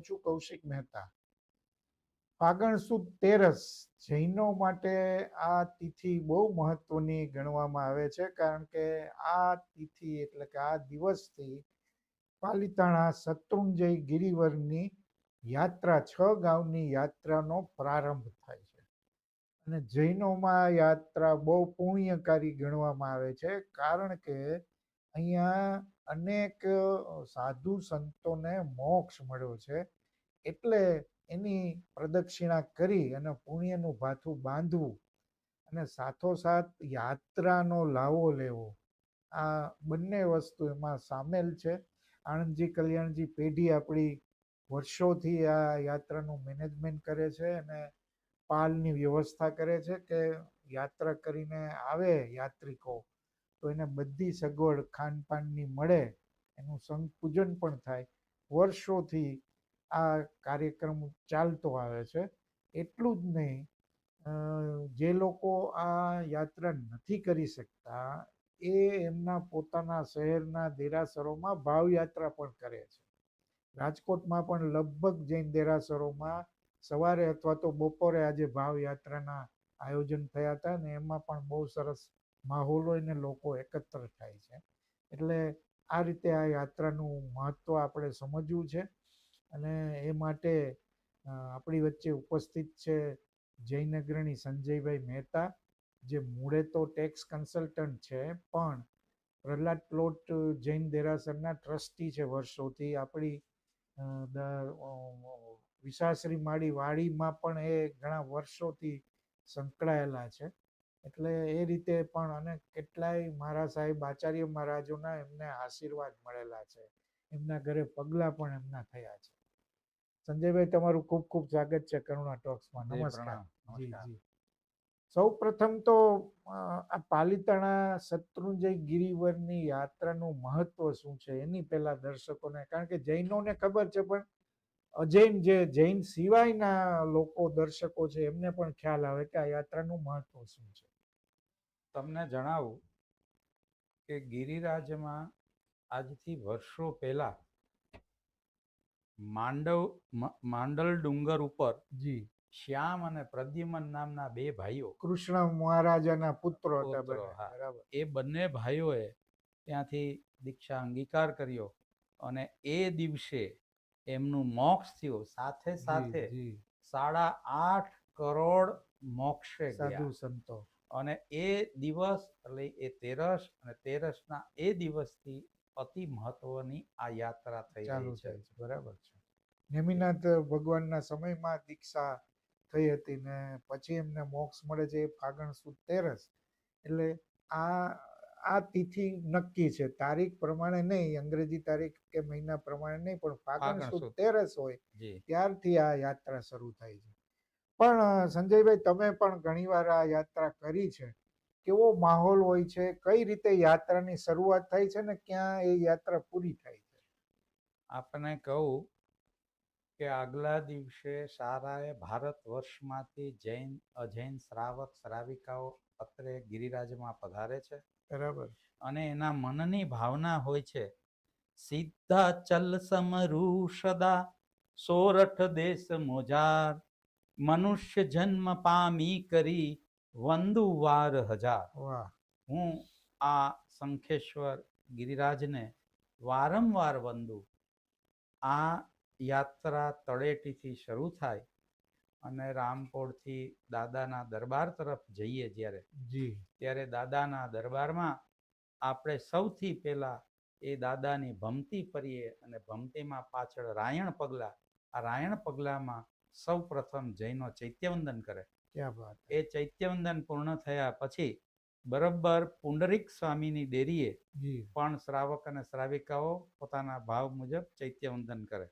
હું છું કૌશિક મહેતા. ફાગણ સુદ તેરસ જૈનો માટે આ તિથિ બહુ મહત્વની ગણવામાં આવે છે કારણ કે આ તિથિ એટલે કે આ દિવસથી પાલિતાણા શત્રુંજય ગિરિવરની યાત્રા, છ ગામની યાત્રાનો પ્રારંભ થાય છે. અને જૈનોમાં યાત્રા બહુ પુણ્યકારી ગણવામાં આવે છે કારણ કે અહીંયા અનેક સાધુ સંતોને મોક્ષ મળ્યો છે. એટલે એની પ્રદક્ષિણા કરી અને પુણ્યનું ભાથું બાંધવું અને સાથોસાથ યાત્રાનો લાવો લેવો. આ બંને વસ્તુ એમાં સામેલ છે. આણંદજી કલ્યાણજી પેઢી આપણી વર્ષોથી આ યાત્રાનું મેનેજમેન્ટ કરે છે અને પાલની વ્યવસ્થા કરે છે કે યાત્રા કરીને આવે યાત્રિકો. તો એને બધી સગવડ ખાનપાનની મળે, એનું સંઘ પૂજન પણ થાય. વર્ષોથી આ કાર્યક્રમ ચાલતો આવે છે. એટલું જ નહીં જે લોકો આ યાત્રા નથી કરી શકતા, એ એમના પોતાના શહેરના દેરાસરોમાં ભાવયાત્રા પણ કરે છે. રાજકોટમાં પણ લગભગ જૈન દેરાસરોમાં સવારે અથવા તો બપોરે આજે ભાવયાત્રાના આયોજન થયા હતા ને એમાં પણ બહુ સરસ માહોલ હોય ને લોકો એકત્ર થાય છે. એટલે આ રીતે આ યાત્રાનું મહત્ત્વ આપણે સમજવું છે અને એ માટે આપણી વચ્ચે ઉપસ્થિત છે જૈન અગ્રણી સંજયભાઈ મહેતા, જે મૂળે તો ટેક્સ કન્સલ્ટન્ટ છે, પણ પ્રહલાદ પ્લોટ જૈન દેરાસરના ટ્રસ્ટી છે વર્ષોથી. આપણી વિશાશ્રી માળી વાડીમાં પણ એ ઘણા વર્ષોથી સંકળાયેલા છે. એટલે એ રીતે પણ અને કેટલાય મારા સાહેબ આચાર્ય મહારાજોના એમને આશીર્વાદ મળેલા છે. એમના ઘરે પગલાં પણ એમના થયા છે. સંજયભાઈ તમારું ખૂબ ખૂબ સ્વાગત છે કરુણા ટોક્સમાં. માં નમસ્કાર. જી જી. સૌ પ્રથમ તો આ પાલિતાણા શત્રુંજય ગિરિવરની યાત્રાનું મહત્વ શું છે? એની પહેલા દર્શકોને કારણ કે જૈનોને ખબર છે પણ અજૈન જે જૈન સિવાયના લોકો દર્શકો છે એમને પણ ખ્યાલ આવે કે આ યાત્રાનું મહત્વ શું છે. તમને જણાવું કે ગિરિરાજમાં આજથી વર્ષો પહેલા માંડવ માંડલ ડુંગર ઉપર જી. શ્યામ અને પ્રદ્યુમન નામના બે ભાઈઓ કૃષ્ણ મહારાજાના પુત્રો હતા. એ બંને ભાઈઓએ ત્યાંથી દીક્ષા અંગીકાર કર્યો અને એ દિવસે એમનું મોક્ષ થયું. સાથે સાથે. સાડા આઠ કરોડ મોક્ષે સાધુ સંતો. અને એ દિવસ એટલે એ તેરસ અને તેરસના એ દિવસથી અતિ મહત્વની આ યાત્રા થઈ ચાલુ છે. બરાબર છે. નેમિનાથ ભગવાનના સમયમાં દીક્ષા થઈ હતી ને પછી એમને મોક્ષ મળે છે ફાગણ સુદ તેરસ. એટલે આ આ તિથિ નક્કી છે. તારીખ પ્રમાણે નહીં અંગ્રેજી તારીખ કે મહિના પ્રમાણે નહીં પણ ફાગણ સુદ. તેરસ હોય ત્યારથી આ યાત્રા શરૂ થાય છે. પણ સંજયભાઈ તમે પણ ઘણીવાર આ યાત્રા કરી છે. કેવો માહોલ હોય છે? કઈ રીતે યાત્રાની શરૂઆત થાય છે ને ક્યાં એ યાત્રા પૂરી થાય છે? આપને કહું કે આગલા દિવસે સારાએ ભારત વર્ષમાંથી જૈન અજૈન શ્રાવક શ્રાવિકાઓ અત્રે ગિરિરાજમાં પધારે છે. બરાબર. અને એના મનની ભાવના હોય છે. સીધા ચલ સમરૂ સદા સોરઠ દેશ મોજાર મનુષ્ય જન્મ પામી કરી વંદુ વાર હજાર. હું આ શંખેશ્વર ગિરિરાજને વારંવાર વંદુ. આ યાત્રા તળેટીથી શરૂ થાય અને રામપોળથી દાદાના દરબાર તરફ જઈએ જ્યારે જી. ત્યારે દાદાના દરબારમાં આપણે સૌથી પહેલા એ દાદાની ભમતી કરીએ અને ભમતીમાં પાછળ રાયણ પગલાં આ રાયણ પગલામાં સૌ પ્રથમ જૈનો ચૈત્યવંદન કરે. એ ચૈત્યવંદન પૂર્ણ થયા પછી બરોબર પુંડરીક સ્વામીની દેરીએ પણ શ્રાવક અને શ્રાવિકાઓ પોતાના ભાવ મુજબ ચૈત્યવંદન કરે.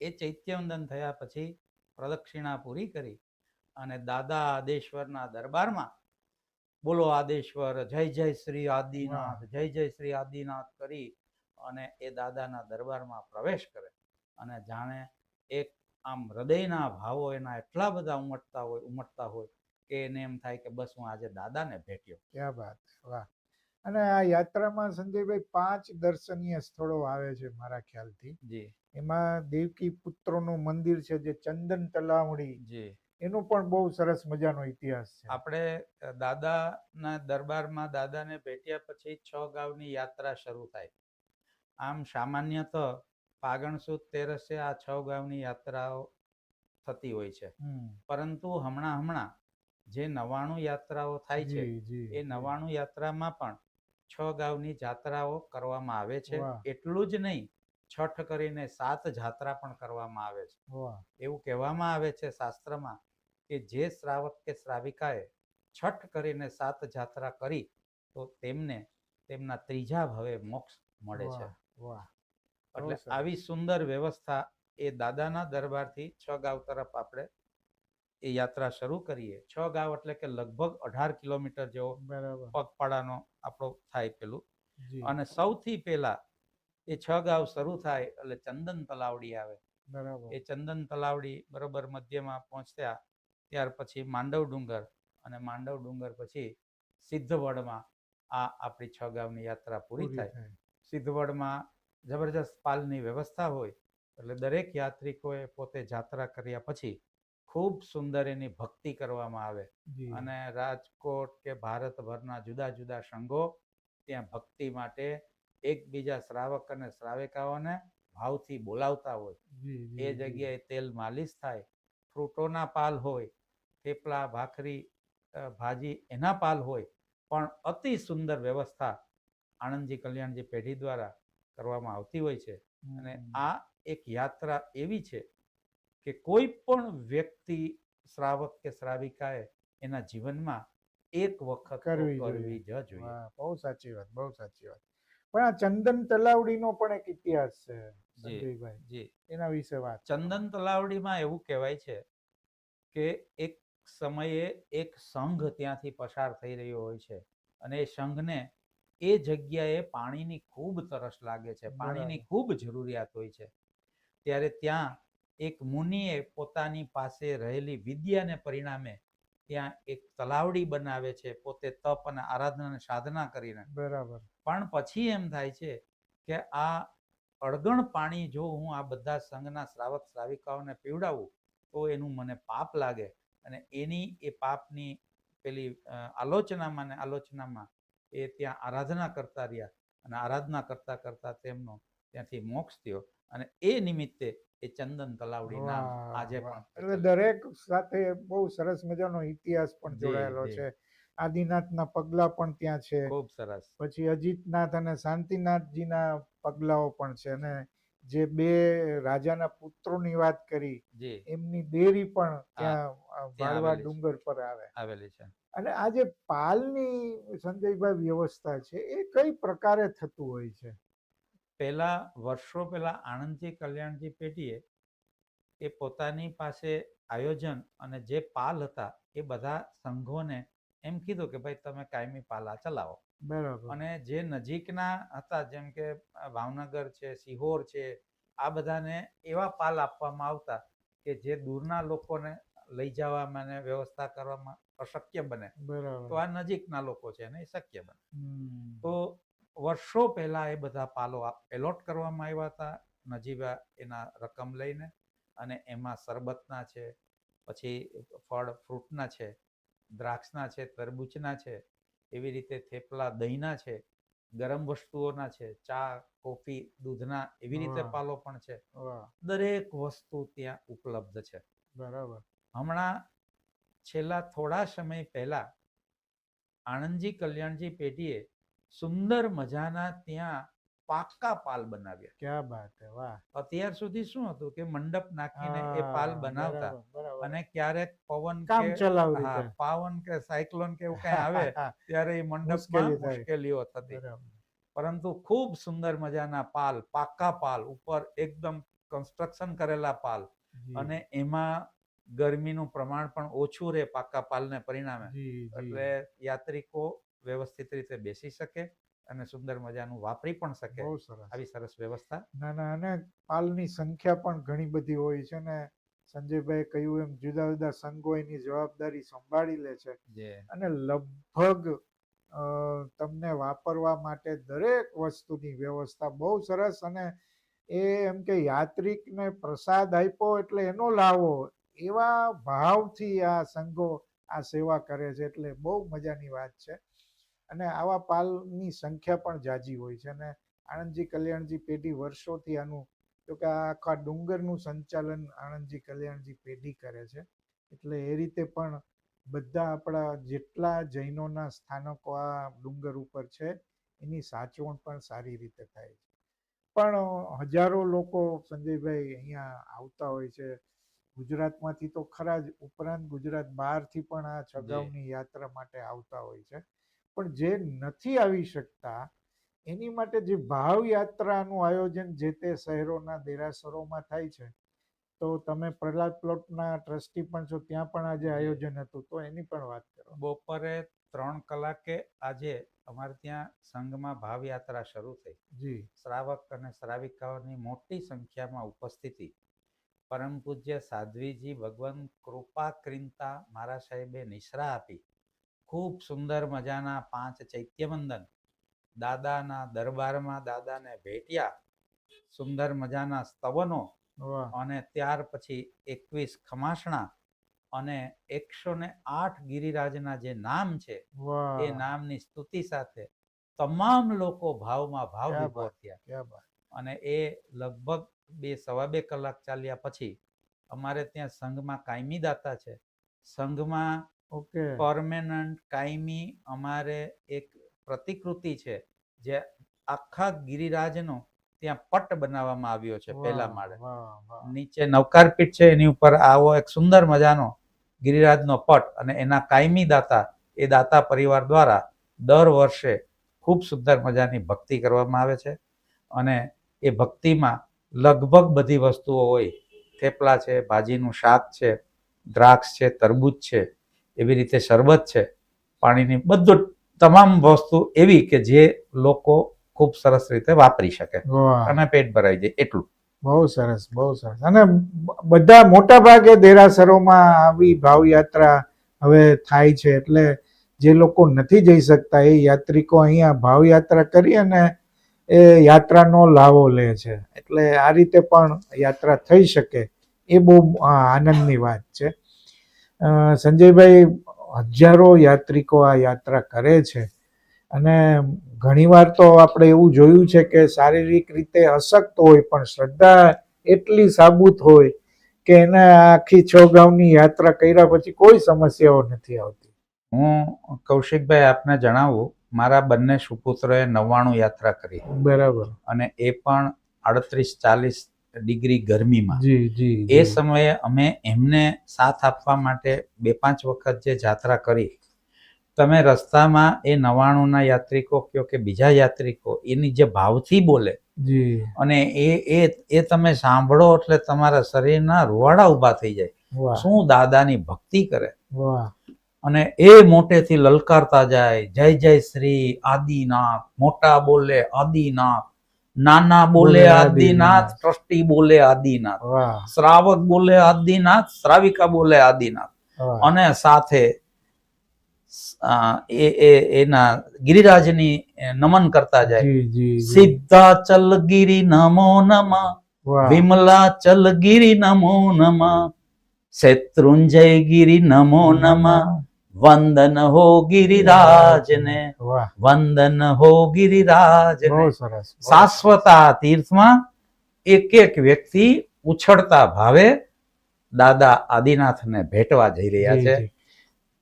એ ચૈત્યવંદન થયા પછી પ્રદક્ષિણા પૂરી કરી અને દાદા આદેશ્વરના દરબારમાં બોલો આદેશ્વર જય જય શ્રી આદિનાથ જય જય શ્રી આદિનાથ કરી અને એ દાદાના દરબારમાં પ્રવેશ કરે. અને જાણે એક આમ હૃદયના ભાવો એના એટલા બધા ઉમટતા હોય ઉમટતા હોય કે એને એમ થાય કે બસ હું આજે દાદાને ભેટ્યો. ક્યાં વાત વાહ. અને આ યાત્રામાં સંજયભાઈ પાંચ દર્શનીય સ્થળો આવે છે મારા ખ્યાલથી. જી. એમાં દેવકી પુત્રોનું મંદિર છે જે ચંદન તલાવડી. એનો પણ બહુ સરસ મજાનો ઇતિહાસ છે. આપણે દાદાના દરબારમાં દાદાને ભેટ્યા પછી છ ગાંવની યાત્રા શરૂ થાય. આમ સામાન્ય તો પાગણ સુદ તેરસે આ છ ગાંવની યાત્રાઓ થતી હોય છે. પરંતુ હમણાં હમણાં જે નવાણું યાત્રાઓ થાય છે એ નવાણું યાત્રામાં પણ છ ગાંવની જાત્રાઓ કરવામાં આવે છે. એટલું જ નહીં છઠ કરીને સાત જાત્રા પણ કરવામાં આવે છે. એવું કહેવામાં આવે છે શાસ્ત્રમાં કે જે શ્રાવક કે શ્રાવિકાએ છઠ કરીને સાત જાત્રા કરી તો તેમને તેમના ત્રીજા ભાવે મોક્ષ મળે છે. એટલે આવી સુંદર વ્યવસ્થા એ દાદાના દરબારથી છ ગાંવ તરફ આપણે એ યાત્રા શરૂ કરીએ. છ ગાંવ એટલે કે લગભગ અઢાર કિલોમીટર જેવો પગપાળાનો આપણો થાય પેલું. અને સૌથી પહેલા એ છ ગાવ શરૂ થાય એટલે ચંદન તલાવડી આવે. બરાબર. એ ચંદન તલાવડી બરોબર મધ્યમાં પહોંચ્યા ત્યાર પછી માંડવ ડુંગર અને માંડવ ડુંગર પછી સિદ્ધવડમાં આ આપણી છ ગામની યાત્રા પૂરી થાય. સિદ્ધવડમાં જબરજસ્ત પાલની વ્યવસ્થા હોય એટલે દરેક યાત્રિકોએ પોતે જાત્રા કર્યા પછી ખૂબ સુંદર એની ભક્તિ કરવામાં આવે. અને રાજકોટ કે ભારતભરના જુદા જુદા સંઘો ત્યાં ભક્તિ માટે એકબીજા શ્રાવક અને શ્રાવિકાઓને ભાવથી બોલાવતા હોય. એ. જગ્યાએ તેલ માલિશ થાય ફ્રૂટોના પાલ હોય થેપલા ભાખરી ભાજી એના પાલ હોય પણ અતિ સુંદર વ્યવસ્થા આણંદજી કલ્યાણજી પેઢી દ્વારા કરવામાં આવતી હોય છે. અને આ એક યાત્રા એવી છે કે કોઈ પણ વ્યક્તિ શ્રાવક કે શ્રાવિકાએ એના જીવનમાં એક વખત કરવી જ જોઈએ. બહુ સાચી વાત બહુ સાચી વાત. પણ આ ચંદન તલાવડીનો પણ એક ઇતિહાસ છે સંજયભાઈ જી. એના વિશે વાત ચંદન તલાવડીમાં એવું કહેવાય છે કે એક સમયે એક સંઘ ત્યાંથી પસાર થઈ રહ્યો હોય છે અને એ સંઘને એ જગ્યાએ પાણીની ખૂબ તરસ લાગે છે પાણીની. ખૂબ જરૂરિયાત હોય છે. ત્યારે ત્યાં એક મુનિએ પોતાની પાસે રહેલી વિદ્યાને પરિણામે ત્યાં એક તલાવડી બનાવે છે પોતે તપ અને આરાધના અને સાધના કરીને. બરાબર. પણ પછી એમ થાય છે કે આ અળગણ પાણી જો હું આ બધા સંઘના શ્રાવક શ્રાવિકાઓને પીવડાવું તો એનું મને પાપ લાગે અને એની એ પાપની પેલી આલોચનામાં ને આલોચનામાં એ ત્યાં આરાધના કરતા રહ્યા અને આરાધના કરતા કરતા તેમનો ત્યાંથી મોક્ષ થયો અને એ નિમિત્તે એ ચંદન તલાવડી નામ આજે પણ એટલે દરેક સાથે બહુ સરસ મજાનો ઇતિહાસ પણ જોડાયેલો છે. આદિનાથના પગલા પણ ત્યાં છે. ખૂબ સરસ. પછી અજીતનાથ અને શાંતિનાથજીના પગલાઓ પણ છે. અને જે બે રાજાના પુત્રોની વાત કરી એમની દેરી પણ ત્યાં વાળવા ડુંગર પર આવે. આવેલી છે. અને આ જે પાલની સંજયભાઈ વ્યવસ્થા છે એ કઈ પ્રકારે થતું હોય છે? પહેલા વર્ષો પહેલા આણંદજી કલ્યાણજી પેઢીએ એ પોતાની પાસે આયોજન અને જે પાલ હતા એ બધા સંઘોને એમ કીધું કે ભાઈ તમે કાયમી પાલા ચલાવો. બરાબર. અને જે નજીકના હતા જેમ કે ભાવનગર છે સિહોર છે આ બધાને એવા પાલ આપવામાં આવતા કે જે દૂરના લોકોને લઈ જવામાં અને વ્યવસ્થા કરવામાં અશક્ય બને. તો આ નજીકના લોકો છે ને એ શક્ય બને. તો વર્ષો પહેલા એ બધા પાલો એલોટ કરવામાં આવ્યા હતા નજીવા એના રકમ લઈને અને એમાં શરબતના છે પછી ફળ ફ્રૂટના છે દ્રાક્ષના છે તરબૂચના છે એવી રીતે થેપલા દહીંના છે ગરમ વસ્તુઓના છે ચા કોફી દૂધના એવી રીતે પાલો પણ છે. દરેક વસ્તુ ત્યાં ઉપલબ્ધ છે. બરાબર. હમણાં છેલ્લા થોડા સમય પહેલા આણંદજી કલ્યાણજી પેઢીએ સુંદર મજાના ત્યાં પાક્કા પાલ બનાવ્યા. ક્યાં વાત હે વાહ. અત્યાર સુધી શું હતું કે મંડપ નાખીને એ પાલ બનાવતા. અને ક્યારેક પવન કામ ચલાવ રીતે કે સાયક્લોન કે એવું કઈ આવે ત્યારે એ મંડપમાં મુશ્કેલીઓ થતી. પરંતુ ખૂબ સુંદર મજાના પાલ પાક્કા પાલ ઉપર એકદમ કન્સ્ટ્રક્શન કરેલા પાલ. અને એમાં ગરમીનું પ્રમાણ પણ ઓછું રહે પાક્કા પાલને પરિણામે. એટલે યાત્રિકો વ્યવસ્થિત રીતે બેસી શકે અને સુંદર મજાનું વાપરી પણ શકે બહુ સરસ. આવી સરસ વ્યવસ્થા. ના ના અને પાલની સંખ્યા પણ ઘણી બધી હોય છે ને સંજયભાઈ કહ્યું એમ જુદા જુદા સંઘો એની જવાબદારી સંભાળી લે છે અને લગભગ તમને વાપરવા માટે દરેક વસ્તુની વ્યવસ્થા બહુ સરસ અને એ એમ કે યાત્રિકને પ્રસાદ આપ્યો એટલે એનો લાવો એવા ભાવથી આ સંઘો આ સેવા કરે છે એટલે બહુ મજાની વાત છે. અને આવા પાલની સંખ્યા પણ જાજી હોય છે અને આણંદજી કલ્યાણજી પેઢી વર્ષોથી આનું તો કે આ આખા ડુંગરનું સંચાલન આણંદજી કલ્યાણજી પેઢી કરે છે. એટલે એ રીતે પણ બધા આપણા જેટલા જૈનોના સ્થાનકો આ ડુંગર ઉપર છે એની સાચવણ પણ સારી રીતે થાય છે. પણ હજારો લોકો સંજયભાઈ અહીંયા આવતા હોય છે. ગુજરાતમાંથી તો ખરા જ ઉપરાંત ગુજરાત બહારથી પણ આ છગાવની યાત્રા માટે આવતા હોય છે. પણ જે નથી આવી શકતા એની માટે જે ભાવ યાત્રાનું આયોજન જે તે શહેરોના દેરાસરોમાં થાય છે તો તમે પ્રહલાદ પ્લોટના ટ્રસ્ટી પણ છો ત્યાં પણ આજે આયોજન હતું તો એની પણ વાત કરો. બપોરે ત્રણ કલાકે આજે અમારે ત્યાં સંઘમાં ભાવ યાત્રા શરૂ થઈ. જી. શ્રાવક અને શ્રાવિકાઓની મોટી સંખ્યામાં ઉપસ્થિતિ. પરમ પૂજ્ય સાધ્વીજી ભગવાન કૃપા ક્રિંતા મારા સાહેબે નિશ્રા આપી. ખૂબ સુંદર મજાના પાંચ ચૈત્યવંદન. દાદાના દરબારમાં દાદાને ભેટ્યા. સુંદર મજાના સ્તવનો અને ત્યાર પછી એકવીસ ખમાસણા અને એકસો ને આઠ ગિરિરાજના જે નામ છે એ નામની સ્તુતિ સાથે તમામ લોકો ભાવમાં ભાવ અને એ લગભગ બે સવા બે કલાક ચાલ્યા પછી અમારે ત્યાં સંઘમાં કાયમી દાતા છે. સંઘમાં ઓકે. પરમેનન્ટ કાયમી અમારે એક પ્રતિકૃતિ છે જે આખા ગિરિરાજનો ત્યાં પટ બનાવવામાં આવ્યો છે પહેલા માળે. નીચે નવકારપીઠ છે એની ઉપર આવો એક સુંદર મજાનો ગિરિરાજનો પટ અને એના કાયમી દાતા એ દાતા પરિવાર દ્વારા દર વર્ષે ખૂબ સુંદર મજાની ભક્તિ કરવામાં આવે છે અને એ ભક્તિમાં લગભગ બધી વસ્તુઓ હોય. થેપલા છે ભાજીનું શાક છે દ્રાક્ષ છે તરબૂચ છે એવી રીતે શરબત છે પાણીની બધું તમામ વસ્તુ એવી કે જે લોકો ખૂબ સરસ રીતે વાપરી શકે અને પેટ ભરાઈ જાય એટલું. બહુ સરસ બહુ સરસ. અને બધા મોટા ભાગે દેરાસરોમાં આવી ભાવયાત્રા હવે થાય છે એટલે જે લોકો નથી જઈ શકતા એ યાત્રિકો અહીંયા ભાવયાત્રા કરી અને એ યાત્રાનો લાવો લે છે. એટલે આ રીતે પણ યાત્રા થઈ શકે એ બહુ આનંદની વાત છે. સંજયભાઈ હજારો યાત્રિકો આ યાત્રા કરે છે. અને ઘણીવાર તો આપણે એવું જોયું છે કે શારીરિક રીતે અશક્ત હોય પણ શ્રદ્ધા એટલી સાબુત હોય કે એને આખી છ ગામની યાત્રા કર્યા પછી કોઈ સમસ્યાઓ નથી આવતી. હું કૌશિકભાઈ આપને જણાવું મારા બંને સુપુત્રોએ નવ્વાણું યાત્રા કરી. બરાબર. અને એ પણ આડત્રીસ ચાલીસ ડિગ્રી ગરમીમાં. એ સમયે અમે એમને સાથ આપવા માટે બે પાંચ વખત જે જાત્રા કરી તમે રસ્તામાં એ નવાણુંના યાત્રિકો કયો કે બીજા યાત્રિકો એની જે ભાવથી બોલે અને એ એ એ તમે સાંભળો એટલે તમારા શરીરના રૂવાડા ઊભા થઈ જાય. શું દાદાની ભક્તિ કરે? અને એ મોટેથી લલકારતા જાય જય જય શ્રી આદિનાથ મોટા બોલે આદિનાથ નાના બોલે આદિનાથ. ટ્રસ્ટી બોલે આદિનાથ. શ્રાવક બોલે આદિનાથ શ્રાવિકા બોલે આદિનાથ. અને સાથે એ એ એના ગિરિરાજની નમન કરતા જાય. સીધા. ચલ ગિરી નમો નમ વિમલા ચલ ગિરી નમો નમ શત્રુંજય ગિરી નમો નમ વંદન હો ગિરિરાજને વંદન હો બહુ શાશ્વતા તીર્થમાં એક એક વ્યક્તિ ઉછળતા ભાવે દાદા આદિનાથને ભેટવા જઈ રહ્યા છે.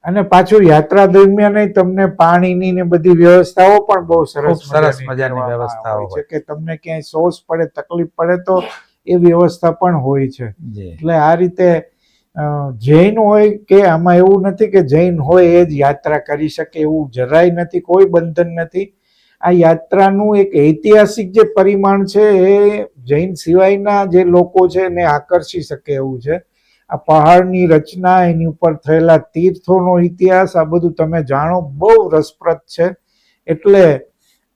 અને પાછું યાત્રા દરમિયાન તમને પાણીની ને બધી વ્યવસ્થાઓ પણ બહુ સરસ સરસ મજાની વ્યવસ્થાઓ હોય. છે કે તમને ક્યાંય સોસ પડે તકલીફ પડે તો એ વ્યવસ્થા પણ હોય છે. એટલે આ રીતે જૈન હોય કે આમાં એવું નથી કે જૈન હોય એ જ યાત્રા કરી શકે, એવું જરાય નથી, કોઈ બંધન નથી. આ યાત્રાનું એક ઐતિહાસિક જે પરિમાણ છે એ જૈન સિવાયના જે લોકો છે એને આકર્ષી શકે એવું છે. આ પહાડની રચના, એની ઉપર થયેલા તીર્થોનો ઇતિહાસ, આ બધું તમે જાણો, બહુ રસપ્રદ છે. એટલે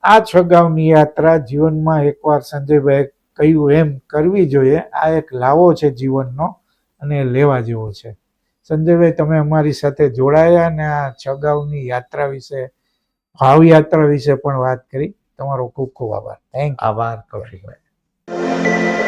આ છગાવની યાત્રા જીવનમાં એકવાર સંજયભાઈ કહ્યું એમ કરવી જોઈએ. આ એક લાવો છે જીવનનો. અને લેવા જેવો છે. સંજયભાઈ, તમે અમારી સાથે જોડાયા અને આ છગાવની યાત્રા વિશે, ભાવ યાત્રા વિશે પણ વાત કરી. તમારો ખૂબ ખૂબ આભાર. થેન્ક આભાર, કૌશિકભાઈ.